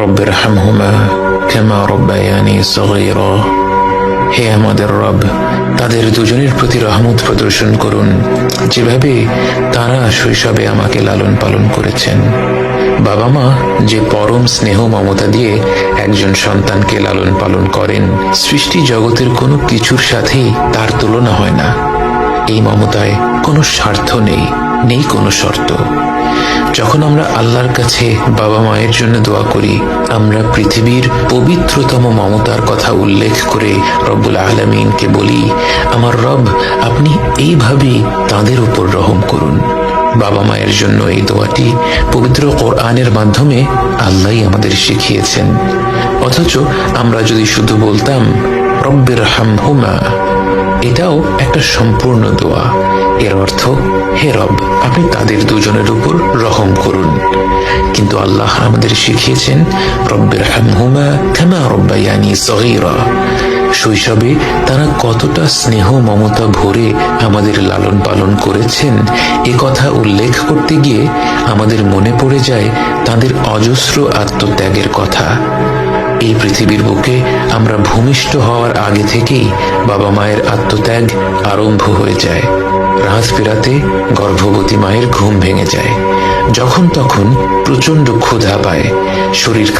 রব রাহমহুমা কেমা রব্বায়ানি সগীরা হে আমাদের রব, তাদের দুজনের প্রতি রহমত প্রদর্শন করুন। যেভাবে তারা শৈশবে আমাকে লালন পালন করেছেন। বাবা মা যে পরম স্নেহ মমতা দিয়ে একজন সন্তানকে লালন পালন করেন, সৃষ্টি জগতের কোনো কিছুর সাথেই তার তুলনা হয় না। এই মমতায় কোনো স্বার্থ নেই নেই কোনো শর্ত। যখন আমরা আল্লাহর কাছে বাবা মায়ের জন্য দোয়া করি, আমরা পৃথিবীর পবিত্রতম মমতার কথা উল্লেখ করে রব্বুল আলমিনকে বলি, আমার রব, আপনি এইভাবেই তাদের উপর রহম করুন। বাবা মায়ের জন্য এই দোয়াটি পবিত্র কোরআনের মাধ্যমে আল্লাহই আমাদের শিখিয়েছেন। অথচ আমরা যদি শুধু বলতাম রব্বের হামহুমা এটাও একটা সম্পূর্ণ দোয়া। এর অর্থ হে রব, আপনি তাদের দুজনের উপর রহম করুন। কিন্তু আল্লাহ আমাদের শিখিয়েছেন, রব্বের শৈশবে তারা কতটা স্নেহ, মমতা ভরে আমাদের লালন পালন করেছেন, এ কথা উল্লেখ করতে গিয়ে আমাদের মনে পড়ে যায় তাদের অজস্র আত্মত্যাগের কথা। এই পৃথিবীর বুকে আমরা ভূমিষ্ঠ হওয়ার আগে থেকেই বাবা মায়ের আত্মত্যাগ আরম্ভ হয়ে যায়। রাত ফেরাতে গর্ভবতী মায়ের ঘুম ভেঙে যায়। যখন তখন প্রচণ্ড ক্ষুধা পায়। শরীর